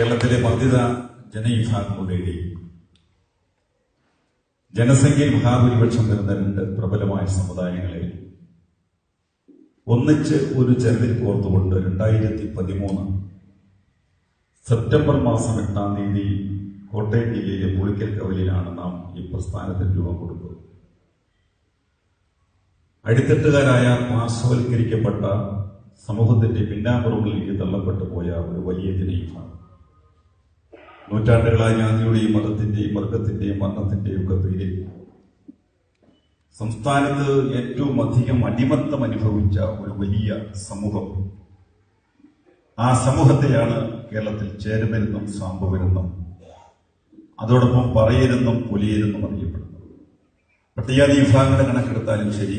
കേരളത്തിലെ വർദ്ധിത ജനവിഭാഗങ്ങളുടെയും ജനസംഖ്യയിൽ മഹാഭൂരിപക്ഷം വരുന്ന രണ്ട് പ്രബലമായ സമുദായങ്ങളെ. ഒന്നിച്ച് ഒരു ചെറുതിൽ കോർത്തുകൊണ്ട് രണ്ടായിരത്തി പതിമൂന്ന് സെപ്റ്റംബർ മാസം എട്ടാം തീയതി കോട്ടയം ജില്ലയിലെ പുളിക്കൽ കവലിലാണ് നാം ഈ പ്രസ്ഥാനത്തിന് രൂപം കൊടുത്തത് അടിത്തട്ടുകാരായ പാർശ്വവൽക്കരിക്കപ്പെട്ട സമൂഹത്തിന്റെ പിന്നാമ്പുറങ്ങളിലേക്ക് തള്ളപ്പെട്ടു പോയ ഒരു വലിയ ജനവിഭാഗം. നൂറ്റാണ്ടുകളായി ജാതിയുടെയും മതത്തിന്റെയും വർഗത്തിന്റെയും വർണത്തിന്റെയും ഒക്കെ പേരിൽ സംസ്ഥാനത്ത് ഏറ്റവും അധികം അടിമത്തം അനുഭവിച്ച ഒരു വലിയ സമൂഹം. ആ സമൂഹത്തെയാണ് കേരളത്തിൽ ചേരുമരുന്നും സാമ്പവരെന്നും അതോടൊപ്പം പറയരുന്നും പൊലിയരുന്നും അറിയപ്പെടുന്നു പട്ടികാതി വിഭാഗങ്ങളുടെ കണക്കെടുത്താലും ശരി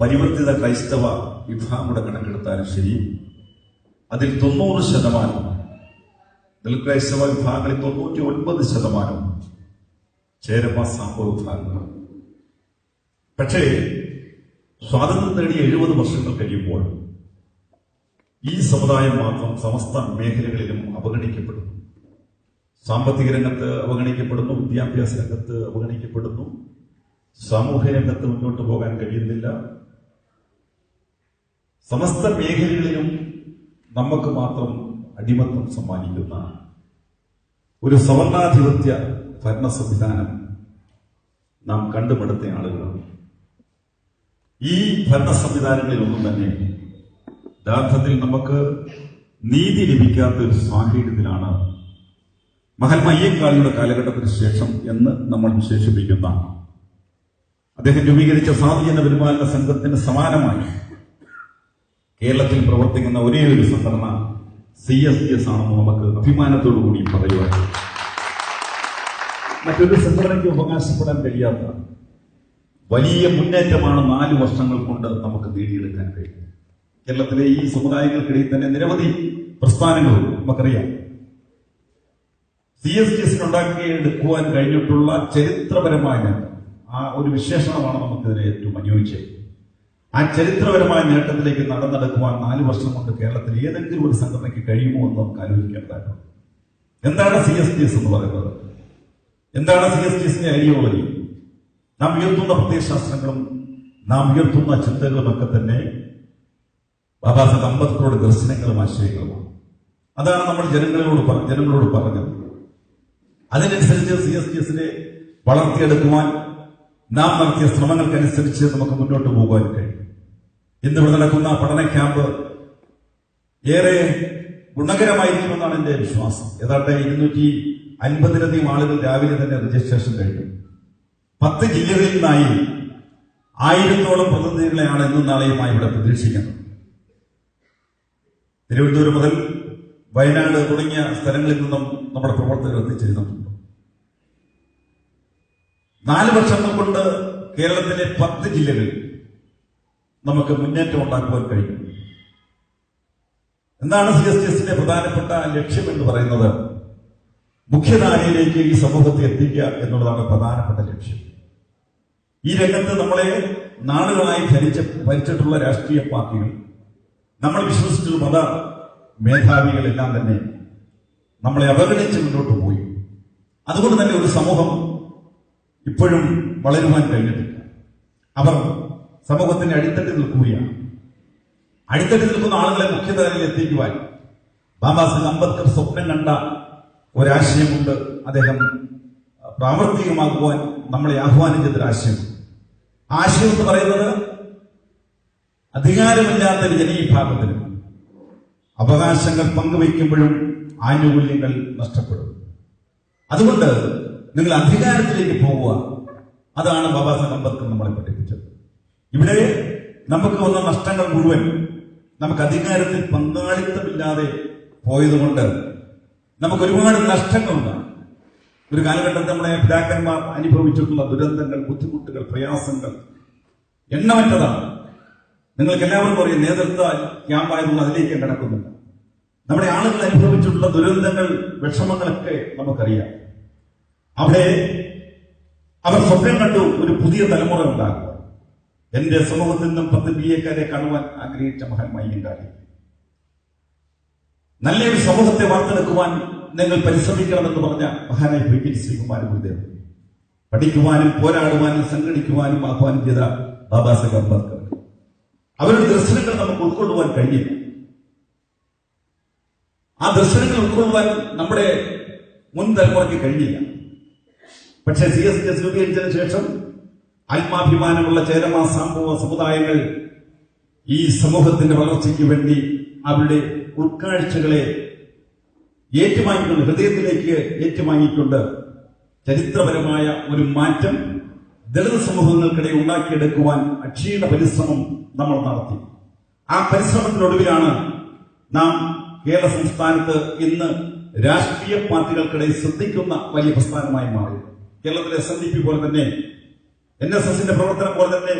പരിവർത്തിത ക്രൈസ്തവ വിഭാഗങ്ങളുടെ കണക്കെടുത്താലും ശരി അതിൽ തൊണ്ണൂറ് ശതമാനം ദൽക്രൈസ്തവ വിഭാഗങ്ങളിൽ തൊണ്ണൂറ്റി ഒൻപത് ശതമാനം ചേരമ സാമ്പവ വിഭാഗങ്ങളാണ് പക്ഷേ സ്വാതന്ത്ര്യം നേടിയ എഴുപത് വർഷങ്ങൾ കഴിയുമ്പോൾ ഈ സമുദായം മാത്രം സമസ്ത മേഖലകളിലും അവഗണിക്കപ്പെടുന്നു. സാമ്പത്തിക രംഗത്ത് അവഗണിക്കപ്പെടുന്നു വിദ്യാഭ്യാസ രംഗത്ത് അവഗണിക്കപ്പെടുന്നു സാമൂഹ്യ രംഗത്ത് മുന്നോട്ട് പോകാൻ കഴിയുന്നില്ല. സമസ്ത മേഖലകളിലും നമുക്ക് മാത്രം അടിമത്തം സമ്മാനിക്കുന്ന ഒരു സവർണാധിപത്യ ഭരണ സംവിധാനം നാം കണ്ടുപെടുത്ത ആളുകളാണ്. ഈ ഭരണ സംവിധാനങ്ങളിലൊന്നും തന്നെ യഥാർത്ഥത്തിൽ നമുക്ക് നീതി ലഭിക്കാത്ത ഒരു സാഹചര്യത്തിലാണ് മഹാത്മ അയ്യങ്കാളിയുടെ കാലഘട്ടത്തിന് ശേഷം എന്ന് നമ്മൾ വിശേഷിപ്പിക്കുന്ന അദ്ദേഹം രൂപീകരിച്ച സാധുജന പരിപാലന സംഘത്തിന് സമാനമായി കേരളത്തിൽ പ്രവർത്തിക്കുന്ന ഒരേ ഒരു സംഘടന സി എസ് ഡി എസ് ആണെന്ന് നമുക്ക് അഭിമാനത്തോടു കൂടി പറയുവാൻ. മറ്റൊരു സംഘടനയ്ക്ക് അവകാശപ്പെടാൻ കഴിയാത്ത വലിയ മുന്നേറ്റമാണ് നാല് വർഷങ്ങൾ കൊണ്ട് നമുക്ക് നേടിയെടുക്കാൻ കഴിയും കേരളത്തിലെ ഈ സമുദായങ്ങൾക്കിടയിൽ തന്നെ നിരവധി പ്രസ്ഥാനങ്ങൾ നമുക്കറിയാം. സി എസ് ഡി എസിന് ഉണ്ടാക്കിയെടുക്കുവാൻ കഴിഞ്ഞിട്ടുള്ള ചരിത്രപരമായ ആ ഒരു വിശേഷണമാണ് നമുക്കിതിനെ ഏറ്റവും അനുയോജ്യം ആ ചരിത്രപരമായ നേട്ടത്തിലേക്ക് നടന്നെടുക്കുവാൻ നാല് വർഷം കൊണ്ട് കേരളത്തിൽ ഏതെങ്കിലും ഒരു സംഘടനയ്ക്ക് കഴിയുമോ എന്ന് നമുക്ക് ആലോചിക്കേണ്ടതായിട്ടുണ്ട്. എന്താണ് സി എസ് ടി എസ് എന്ന് പറയുന്നത്? എന്താണ് സി എസ് ടി എസിന്റെ ഐഡിയോളജി നാം ഉയർത്തുന്ന പ്രത്യയശാസ്ത്രങ്ങളും നാം ഉയർത്തുന്ന ചിന്തകളും ഒക്കെ തന്നെ ബാബാ സാഹബ് അമ്പത്തോട് ദർശനങ്ങളും ആശയങ്ങളുമാണ്. അതാണ് നമ്മൾ ജനങ്ങളോട് ജനങ്ങളോട് പറഞ്ഞത്. അതിനനുസരിച്ച് സി എസ് ടി എസിനെ വളർത്തിയെടുക്കുവാൻ നാം നടത്തിയ ശ്രമങ്ങൾക്കനുസരിച്ച് നമുക്ക് മുന്നോട്ട് പോകാൻ കഴിയും. ഇന്ന് ഇവിടെ നടക്കുന്ന പഠന ക്യാമ്പ് ഏറെ ഗുണകരമായിരിക്കുമെന്നാണ് എന്റെ വിശ്വാസം. ഏതാണ്ട് ഇരുന്നൂറ്റി അൻപതിലധികം ആളുകൾ രാവിലെ തന്നെ രജിസ്ട്രേഷൻ കഴിഞ്ഞു. പത്ത് ജില്ലകളിൽ നിന്നായി ആയിരത്തോളം പ്രതിനിധികളെയാണ് ഇന്നും നാളെയുമായി ഇവിടെ പ്രതീക്ഷിക്കുന്നത്. തിരുവനന്തപുരം മുതൽ വയനാട് തുടങ്ങിയ സ്ഥലങ്ങളിൽ നിന്നും നമ്മുടെ പ്രവർത്തകർ എത്തിച്ചേരുന്നുണ്ട്. നാല് വർഷങ്ങൾ കൊണ്ട് കേരളത്തിലെ പത്ത് ജില്ലകളിൽ നമുക്ക് മുന്നേറ്റം ഉണ്ടാക്കുവാൻ കഴിയും. എന്താണ് സി എസ് ടി എസിന്റെ പ്രധാനപ്പെട്ട ലക്ഷ്യം എന്ന് പറയുന്നത്? മുഖ്യധാരയിലേക്ക് ഈ സമൂഹത്തെ എത്തിക്കുക എന്നുള്ളതാണ് പ്രധാനപ്പെട്ട ലക്ഷ്യം. ഈ രംഗത്ത് നമ്മളെ നാളുകളായി ഭരിച്ച ഭരിച്ചിട്ടുള്ള രാഷ്ട്രീയ പാർട്ടികൾ നമ്മൾ വിശ്വസിച്ചുള്ള മത മേധാവികളെല്ലാം തന്നെ നമ്മളെ അവഗണിച്ച് മുന്നോട്ട് പോയി. അതുകൊണ്ട് തന്നെ ഒരു സമൂഹം ഇപ്പോഴും വളരുവാൻ കഴിഞ്ഞിട്ടില്ല. അവർ സമൂഹത്തിന്റെ അടിത്തട്ടിൽ നിൽക്കുകയാണ്. അടിത്തട്ടിൽ നിൽക്കുന്ന ആളുകളെ മുഖ്യധാരയിൽ എത്തിക്കുവാൻ ബാബാ സാഹിബ് അംബേദ്കർ സ്വപ്നം കണ്ട ഒരാശയമുണ്ട്. അദ്ദേഹം പ്രാവർത്തികമാക്കുവാൻ നമ്മളെ ആഹ്വാനം ചെയ്തൊരു ആശയം എന്ന് പറയുന്നത് അധികാരമില്ലാത്ത ജനവിഭാഗത്തിന് അവകാശങ്ങൾ പങ്കുവയ്ക്കുമ്പോഴും ആനുകൂല്യങ്ങൾ നഷ്ടപ്പെടും. അതുകൊണ്ട് നിങ്ങൾ അധികാരത്തിലേക്ക് പോവുക അതാണ് ബാബാ സാഹേബ് അംബേദ്കർ നമ്മളെ പഠിപ്പിച്ചത്. ഇവിടെ നമുക്ക് വന്ന നഷ്ടങ്ങൾ മുഴുവൻ നമുക്ക് അധികാരത്തിൽ പങ്കാളിത്തമില്ലാതെ പോയതുകൊണ്ട് നമുക്ക് ഒരുപാട് നഷ്ടങ്ങളുണ്ട്. ഒരു കാലഘട്ടത്തിൽ നമ്മുടെ പിതാക്കന്മാർ അനുഭവിച്ചിട്ടുള്ള ദുരന്തങ്ങൾ ബുദ്ധിമുട്ടുകൾ പ്രയാസങ്ങൾ എണ്ണമറ്റതാണ്. നിങ്ങൾക്ക് എല്ലാവർക്കും അറിയാം നേതൃത്വ ക്യാമ്പായതുകൊണ്ട് അതിലേക്ക് കിടക്കുന്നില്ല നമ്മുടെ ആളുകൾ അനുഭവിച്ചിട്ടുള്ള ദുരന്തങ്ങൾ വിഷമങ്ങളൊക്കെ നമുക്കറിയാം. അവിടെ അവർ സ്വപ്നം കണ്ടു ഒരു പുതിയ തലമുറ ഉണ്ടാകും. എന്റെ സമൂഹത്തിൽ നിന്നും പത്ത് ബി എക്കാരെ കാണുവാൻ ആഗ്രഹിച്ച മഹന്മായി ഉണ്ടായി നല്ലൊരു സമൂഹത്തെ വാർത്തെടുക്കുവാൻ നിങ്ങൾ പരിശ്രമിക്കണമെന്ന് പറഞ്ഞ മഹാനായ പി കെ ശ്രീകുമാര ഗുരുദേവൻ. പഠിക്കുവാനും പോരാടുവാനും സംഘടിക്കുവാനും ആഹ്വാനം ചെയ്ത ബാബാ സാഹേബ് അംബേദ്കർ. അവരുടെ ദർശനങ്ങൾ നമുക്ക് ഉൾക്കൊള്ളുവാൻ കഴിയില്ല ആ ദർശനങ്ങൾ ഉൾക്കൊള്ളുവാൻ നമ്മുടെ മുൻ തലമുറയ്ക്ക് കഴിഞ്ഞില്ല. പക്ഷേ സി എസ് എസ് രൂപീകരിച്ചതിന് ശേഷം ആത്മാഭിമാനമുള്ള ചേരമാ സംഭവ സമുദായങ്ങൾ ഈ സമൂഹത്തിന്റെ വളർച്ചയ്ക്ക് വേണ്ടി അവരുടെ ഉൾക്കാഴ്ചകളെ ഏറ്റുവാങ്ങിക്കൊണ്ട് ഹൃദയത്തിലേക്ക് ഏറ്റുവാങ്ങിക്കൊണ്ട് ചരിത്രപരമായ ഒരു മാറ്റം ദളിത് സമൂഹങ്ങൾക്കിടയിൽ ഉണ്ടാക്കിയെടുക്കുവാൻ അക്ഷീണ പരിശ്രമം നമ്മൾ നടത്തി. ആ പരിശ്രമത്തിനൊടുവിലാണ് നാം കേരള സംസ്ഥാനത്ത് ഇന്ന് രാഷ്ട്രീയ പാർട്ടികൾക്കിടയിൽ ശ്രദ്ധിക്കുന്ന വലിയ പ്രസ്ഥാനമായി മാറി കേരളത്തിലെ എസ് എൻ ഡി പി പോലെ തന്നെ എൻ എസ് എസിന്റെ പ്രവർത്തനം പോലെ തന്നെ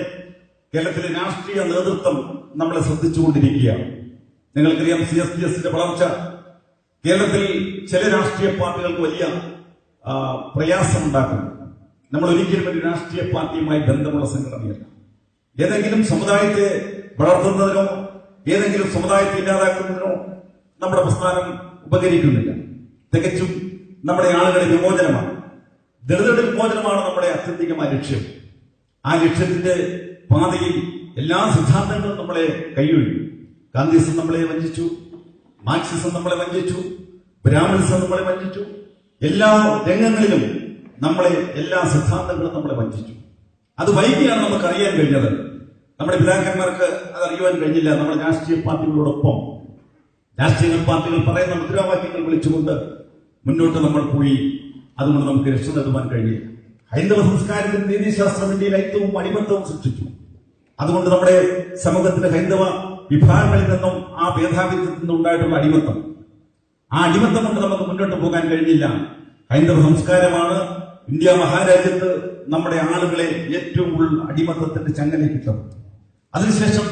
കേരളത്തിലെ രാഷ്ട്രീയ നേതൃത്വം നമ്മളെ ശ്രദ്ധിച്ചുകൊണ്ടിരിക്കുകയാണ് നിങ്ങൾക്കറിയാം സി എസ് ഡി എസിന്റെ വളർച്ച കേരളത്തിൽ ചില രാഷ്ട്രീയ പാർട്ടികൾക്ക് വലിയ പ്രയാസം പ്രയാസമുണ്ടാക്കുന്നു. നമ്മൾ ഒരിക്കലും ഒരു രാഷ്ട്രീയ പാർട്ടിയുമായി ബന്ധമുള്ള സംഘടനയല്ല. ഏതെങ്കിലും സമുദായത്തെ വളർത്തുന്നതിനോ ഏതെങ്കിലും സമുദായത്തെ ഇല്ലാതാക്കുന്നതിനോ നമ്മുടെ പ്രസ്ഥാനം ഉപകരിക്കുന്നില്ല. തികച്ചും നമ്മുടെ ആളുകളുടെ വിമോചനമാണ്. ദളിതരുടെ വിമോചനമാണ് നമ്മുടെ അത്യന്തികമായ ലക്ഷ്യം. ആ ലക്ഷ്യത്തിന്റെ പാതയിൽ എല്ലാ സിദ്ധാന്തങ്ങളും നമ്മളെ കൈയൊഴിഞ്ഞു. ഗാന്ധിസം നമ്മളെ വഞ്ചിച്ചു. മാർക്സിസം നമ്മളെ വഞ്ചിച്ചു. ബ്രാഹ്മണിസം നമ്മളെ വഞ്ചിച്ചു. എല്ലാ രംഗങ്ങളിലും നമ്മളെ എല്ലാ സിദ്ധാന്തങ്ങളും നമ്മളെ വഞ്ചിച്ചു. അത് വൈകിയാണ് നമുക്ക് അറിയാൻ കഴിഞ്ഞത്. നമ്മുടെ പിതാക്കന്മാർക്ക് അത് അറിയുവാൻ കഴിഞ്ഞില്ല. നമ്മുടെ രാഷ്ട്രീയ പാർട്ടികളോടൊപ്പം. രാഷ്ട്രീയ പാർട്ടികൾ പറയുന്ന മുദ്രാവാക്യങ്ങൾ വിളിച്ചുകൊണ്ട് മുന്നോട്ട് നമ്മൾ പോയി. അതുകൊണ്ട് നമുക്ക് രക്ഷ നേടുവാൻ കഴിയില്ല ഹൈന്ദവ സംസ്കാരത്തിൽ നീതിശാസ്ത്രം ഇന്ത്യയിൽ ഐക്യവും അടിമത്തവും സൃഷ്ടിച്ചു. അതുകൊണ്ട് നമ്മുടെ സമൂഹത്തിന്റെ ഹൈന്ദവ വിഭാഗങ്ങളിൽ നിന്നും ആ ഭേദാഭിത്യത്തിൽ നിന്നും ഉണ്ടായിട്ടുള്ള അടിമത്തം. ആ അടിമത്തം കൊണ്ട് നമുക്ക് മുന്നോട്ട് പോകാൻ കഴിഞ്ഞില്ല. ഹൈന്ദവ സംസ്കാരമാണ് ഇന്ത്യ മഹാരാജ്യത്ത് നമ്മുടെ ആളുകളെ ഏറ്റവും കൂടുതൽ അടിമത്തത്തിന്റെ ചങ്ങലേക്കിട്ടത് അതിനുശേഷം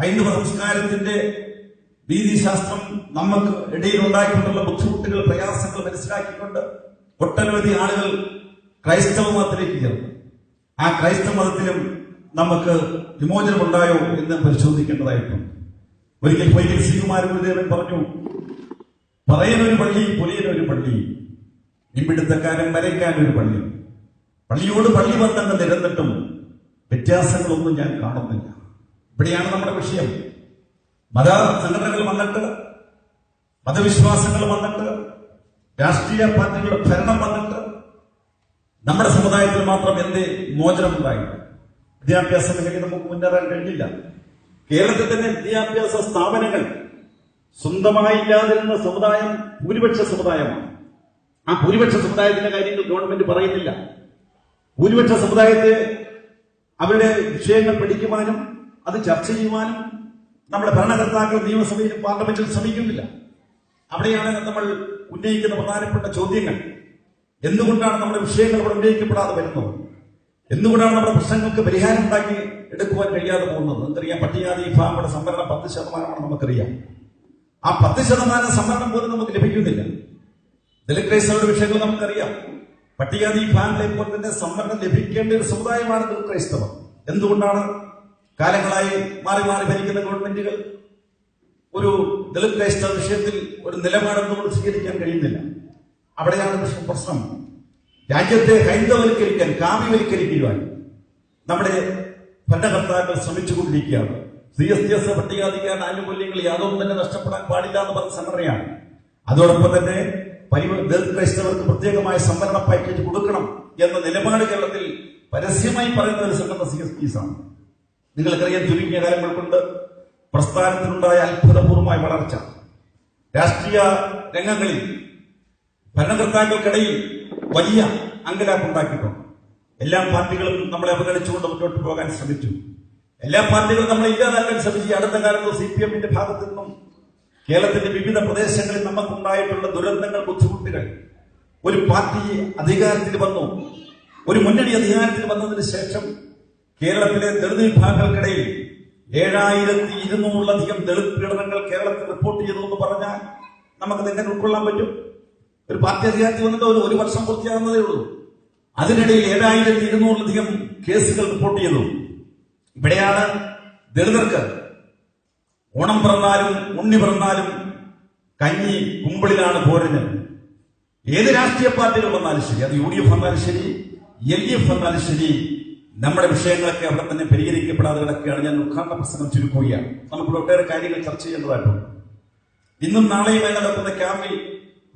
ഹൈന്ദവ സംസ്കാരത്തിന്റെ നീതിശാസ്ത്രം നമുക്ക് ഇടയിൽ ഉണ്ടാക്കിയിട്ടുള്ള ബുദ്ധിമുട്ടുകൾ പ്രയാസങ്ങൾ മനസ്സിലാക്കിക്കൊണ്ട് ഒട്ടനവധി ആളുകൾ ക്രൈസ്തവ മതത്തിലേക്ക് ചേർന്നു ആ ക്രൈസ്തവ മതത്തിലും നമുക്ക് വിമോചനം ഉണ്ടായോ എന്ന് പരിശോധിക്കേണ്ടതായിട്ടുണ്ട്. ഒരിക്കൽ പൊയ്ക്കൽ ശ്രീകുമാരൻ ഗുരുദേവൻ പറഞ്ഞു പറയുന്നൊരു പള്ളി പുലിയനൊരു പള്ളി ഇമ്പിടുത്തക്കാരൻ വരയ്ക്കാൻ ഒരു പള്ളി. പള്ളിയോട് പള്ളി ബന്ധങ്ങൾ നിരന്നിട്ടും വ്യത്യാസങ്ങളൊന്നും ഞാൻ കാണുന്നില്ല. ഇവിടെയാണ് നമ്മുടെ വിഷയം. മത സംഘടനകൾ വന്നിട്ട് മതവിശ്വാസങ്ങൾ വന്നിട്ട് രാഷ്ട്രീയ പാർട്ടികളുടെ ഭരണം വന്നിട്ട് നമ്മുടെ സമുദായത്തിൽ മാത്രം എന്തേ മോചനം ഉണ്ടായി? വിദ്യാഭ്യാസ മേഖലയിൽ നമുക്ക് മുന്നേറാൻ കഴിഞ്ഞില്ല. കേരളത്തിൽ തന്നെ വിദ്യാഭ്യാസ സ്ഥാപനങ്ങൾ സ്വന്തമായി ഇല്ലാതിരുന്ന സമുദായം ഭൂരിപക്ഷ സമുദായമാണ്. ആ ഭൂരിപക്ഷ സമുദായത്തിന്റെ കാര്യങ്ങൾ ഗവൺമെന്റ് പറയുന്നില്ല. ഭൂരിപക്ഷ സമുദായത്തെ അവരുടെ വിഷയങ്ങൾ പഠിക്കുവാനും അത് ചർച്ച ചെയ്യുവാനും നമ്മുടെ ഭരണകർത്താക്കൾ നിയമസഭയിലും പാർലമെന്റിലും ശ്രമിക്കുന്നില്ല. അവിടെയാണ് നമ്മൾ ഉന്നയിക്കുന്ന പ്രധാനപ്പെട്ട ചോദ്യങ്ങൾ. എന്തുകൊണ്ടാണ് നമ്മുടെ വിഷയങ്ങൾ ഇവിടെ ഉന്നയിക്കപ്പെടാതെ വരുന്നത്? എന്തുകൊണ്ടാണ് നമ്മുടെ പ്രശ്നങ്ങൾക്ക് പരിഹാരം ഉണ്ടാക്കി എടുക്കുവാൻ കഴിയാതെ പോകുന്നത്? നമുക്കറിയാം പട്ടികജാതി വിഭാഗങ്ങളുടെ സംവരണം പത്ത് ശതമാനമാണ് നമുക്കറിയാം. ആ പത്ത് ശതമാനം സംവരണം പോലും നമുക്ക് ലഭിക്കുന്നില്ല. ദലിത് ക്രൈസ്തവരുടെ വിഷയങ്ങൾ നമുക്കറിയാം. പട്ടികജാതി ഫാമിലെ പോലെ തന്നെ സംവരണം ലഭിക്കേണ്ട ഒരു സമുദായമാണ് ദലിത് ക്രൈസ്തവർ. എന്തുകൊണ്ടാണ് കാലങ്ങളായി മാറി മാറി ഭരിക്കുന്ന ഗവൺമെന്റുകൾ ഒരു ദളിത് ക്രൈസ്തവ വിഷയത്തിൽ ഒരു നിലപാടൊന്നും സ്വീകരിക്കാൻ കഴിയുന്നില്ല. അവിടെയാണ് പ്രശ്നം- പ്രശ്നം. രാജ്യത്തെ ഹൈന്ദവൽക്കരിക്കാൻ കാവ്യവൽക്കരിക്കുവാൻ നമ്മുടെ ഭരണകർത്താക്കൾ ശ്രമിച്ചുകൊണ്ടിരിക്കുകയാണ്. സി എസ് ടി എസ് പട്ടികാധികാര ആനുകൂല്യങ്ങൾ യാതൊന്നും തന്നെ നഷ്ടപ്പെടാൻ പാടില്ല എന്ന് പറഞ്ഞ സംഘടനയാണ്. അതോടൊപ്പം തന്നെ ദളിത് ക്രൈസ്തവർക്ക് പ്രത്യേകമായ സംവരണ പാക്കേജ് കൊടുക്കണം എന്ന നിലപാട് കേരളത്തിൽ പരസ്യമായി പറയുന്ന ഒരു സംഘടന സി എസ് ടി ആണ്. നിങ്ങൾക്കറിയാം ചുരുങ്ങിയ കാലങ്ങൾ കൊണ്ട് പ്രസ്ഥാനത്തിനുണ്ടായ അത്ഭുതപൂർവമായ വളർച്ച. രാഷ്ട്രീയ രംഗങ്ങളിൽ ഭരണകർത്താക്കൾക്കിടയിൽ വലിയ അങ്കലാപ്പുണ്ടാക്കിയിട്ടുണ്ട് എല്ലാ പാർട്ടികളും നമ്മളെ അവഗണിച്ചുകൊണ്ട് മുന്നോട്ട് പോകാൻ ശ്രമിച്ചു. എല്ലാ പാർട്ടികളും നമ്മളെ ഇല്ലാതാക്കാൻ ശ്രമിച്ചു. അടുത്ത കാലത്ത് സി പി എമ്മിന്റെ ഭാഗത്തു നിന്നും കേരളത്തിന്റെ വിവിധ പ്രദേശങ്ങളിൽ നമുക്കുണ്ടായിട്ടുള്ള ദുരന്തങ്ങൾ ബുദ്ധിമുട്ടുകൾ. ഒരു പാർട്ടി അധികാരത്തിൽ വന്നു. ഒരു മുന്നണി അധികാരത്തിൽ വന്നതിന് ശേഷം കേരളത്തിലെ ദളിത് വിഭാഗങ്ങൾക്കിടയിൽ ഏഴായിരത്തി ഇരുന്നൂറിലധികം ദളിത് പീഡനങ്ങൾ കേരളത്തിൽ റിപ്പോർട്ട് ചെയ്തു എന്ന് പറഞ്ഞാൽ നമുക്ക് എങ്ങനെ ഉൾക്കൊള്ളാൻ പറ്റും. ഒരു പാർട്ടി അധികാരത്തിൽ വന്നിട്ട് ഒരു ഒരു വർഷം പൂർത്തിയാകുന്നതേ ഉള്ളൂ. അതിനിടയിൽ ഏഴായിരത്തി ഇരുന്നൂറിലധികം കേസുകൾ റിപ്പോർട്ട് ചെയ്തു. ഇവിടെയാണ് ദളിതർക്ക് ഓണം പിറന്നാലും ഉണ്ണി പിറന്നാലും കഞ്ഞി കുമ്പിളിലാണ് പോരന് ഏത് രാഷ്ട്രീയ പാർട്ടികൾ വന്നാലും ശരി അത് യു ഡി എഫ് വന്നാലും ശരി എൽ ഡി എഫ് വന്നാലും ശരി നമ്മുടെ വിഷയങ്ങളൊക്കെ അവിടെ തന്നെ പരിഹരിക്കപ്പെടാതെ കിടക്കുകയാണ് ഞാൻ ഉദ്ഘാടന പ്രസംഗം ചുരുക്കുകയാണ്. നമുക്കിവിടെ ഒട്ടേറെ കാര്യങ്ങൾ ചർച്ച ചെയ്യേണ്ടതായിട്ടുണ്ട്. ഇന്നും നാളെയുമായി നടക്കുന്ന ക്യാമ്പിൽ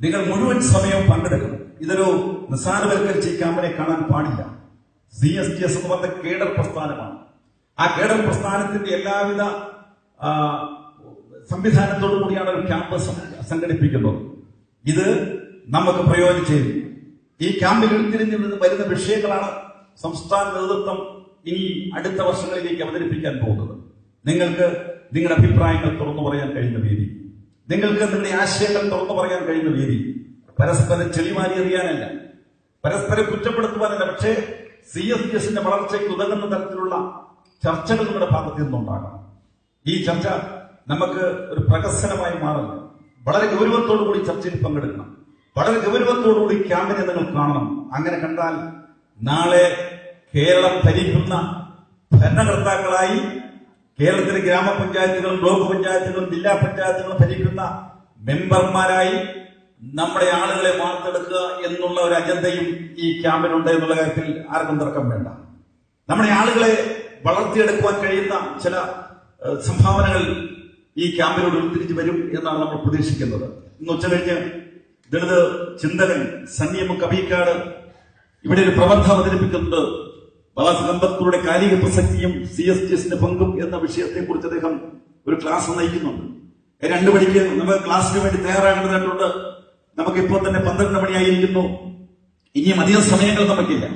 നിങ്ങൾ മുഴുവൻ സമയവും പങ്കെടുക്കണം. ഇതൊരു നിസ്സാരവൽക്കരിച്ച് ഈ ക്യാമ്പിനെ കാണാൻ പാടില്ല. സി എസ് ടി എസ് എന്ന് പറഞ്ഞ കേഡർ പ്രസ്ഥാനമാണ്. ആ കേഡർ പ്രസ്ഥാനത്തിന്റെ എല്ലാവിധ സംവിധാനത്തോടു കൂടിയാണ് ഒരു ക്യാമ്പ് സംഘടിപ്പിക്കുന്നത്. ഇത് നമുക്ക് പ്രയോജനം ഈ ക്യാമ്പിൽ ഉരുത്തിരിഞ്ഞു വരുന്ന വിഷയങ്ങളാണ് സംസ്ഥാന നേതൃത്വം ഇനി അടുത്ത വർഷങ്ങളിലേക്ക് അവതരിപ്പിക്കാൻ പോകുന്നത്. നിങ്ങൾക്ക് നിങ്ങളുടെ അഭിപ്രായങ്ങൾ തുറന്നു പറയാൻ കഴിയുന്ന വേദി. നിങ്ങൾക്ക് നിങ്ങളുടെ ആശയങ്ങൾ തുറന്നു പറയാൻ കഴിയുന്ന വേദി. പരസ്പരം ചെളിമാരി എറിയാനല്ല പരസ്പരം കുറ്റപ്പെടുത്തുവാനല്ല. പക്ഷേ സി എസ് ജി എസിന്റെ വളർച്ചയ്ക്ക് ഉതകുന്ന തരത്തിലുള്ള ചർച്ചകൾ നമ്മുടെ ഭാഗത്ത് നിന്നുണ്ടാകണം ഈ ചർച്ച നമുക്ക് ഒരു പ്രകസനമായി മാറരുത് വളരെ ഗൗരവത്തോടു കൂടി ചർച്ചയിൽ പങ്കെടുക്കണം. വളരെ ഗൗരവത്തോടു കൂടി ക്യാമ്പിനെ നിങ്ങൾ കാണണം. അങ്ങനെ കണ്ടാൽ നാളെ കേരളം ഭരിക്കുന്ന ഭരണകർത്താക്കളായി കേരളത്തിലെ ഗ്രാമപഞ്ചായത്തുകളും ബ്ലോക്ക് പഞ്ചായത്തുകളും ജില്ലാ പഞ്ചായത്തുകളും ഭരിക്കുന്ന മെമ്പർമാരായി നമ്മുടെ ആളുകളെ വാർത്തെടുക്കുക എന്നുള്ള ഒരു അജണ്ടയും ഈ ക്യാമ്പിനുണ്ട് എന്നുള്ള കാര്യത്തിൽ ആർക്കും തർക്കം വേണ്ട. നമ്മുടെ ആളുകളെ വളർത്തിയെടുക്കുവാൻ കഴിയുന്ന ചില സംഭാവനകൾ ഈ ക്യാമ്പിലൂടെ ഉരുത്തിരിഞ്ഞു വരും എന്നാണ് നമ്മൾ പ്രതീക്ഷിക്കുന്നത്. ഇന്ന് ഉച്ചകഴിഞ്ഞ് ദളിത് ചിന്തകൻ സന്നിയമ കബീക്കാട് ഇവിടെ ഒരു പ്രബന്ധം അവതരിപ്പിക്കുന്നുണ്ട് ബാലസുഗന്ധത്തിലൂടെ കാലിക പ്രസക്തിയും സി എസ് ടി എസിന്റെ പങ്കും എന്ന വിഷയത്തെ കുറിച്ച് അദ്ദേഹം ഒരു ക്ലാസ് നയിക്കുന്നുണ്ട്. രണ്ട് മണിക്ക് നമുക്ക് ക്ലാസ്സിന് വേണ്ടി തയ്യാറാകേണ്ടതായിട്ടുണ്ട്. നമുക്ക് ഇപ്പോൾ തന്നെ പന്ത്രണ്ട് മണിയായിരിക്കുന്നു. ഇനിയും അധികം സമയങ്ങൾ നമുക്കില്ല.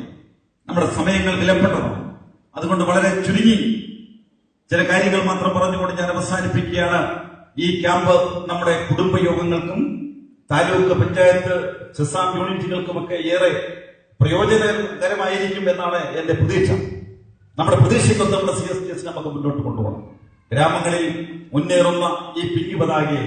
നമ്മുടെ സമയങ്ങൾ വിലപ്പെട്ടതാണ്. അതുകൊണ്ട് വളരെ ചുരുങ്ങി ചില കാര്യങ്ങൾ മാത്രം പറഞ്ഞുകൊണ്ട് ഞാൻ അവസാനിപ്പിക്കുകയാണ്. ഈ ക്യാമ്പ് നമ്മുടെ കുടുംബയോഗങ്ങൾക്കും താലൂക്ക് പഞ്ചായത്ത് ചെസാം യൂണിറ്റുകൾക്കുമൊക്കെ ഏറെ പ്രയോജനകരമായിരിക്കും എന്നാണ് എന്റെ പ്രതീക്ഷ. നമ്മുടെ പ്രതീക്ഷയ്ക്കൊത്ത് നമ്മുടെ സി എസ് ടി എസ് നമുക്ക് മുന്നോട്ട് കൊണ്ടുപോകണം. ഗ്രാമങ്ങളിൽ മുന്നേറുന്ന ഈ പിങ്ക് പതാകയെ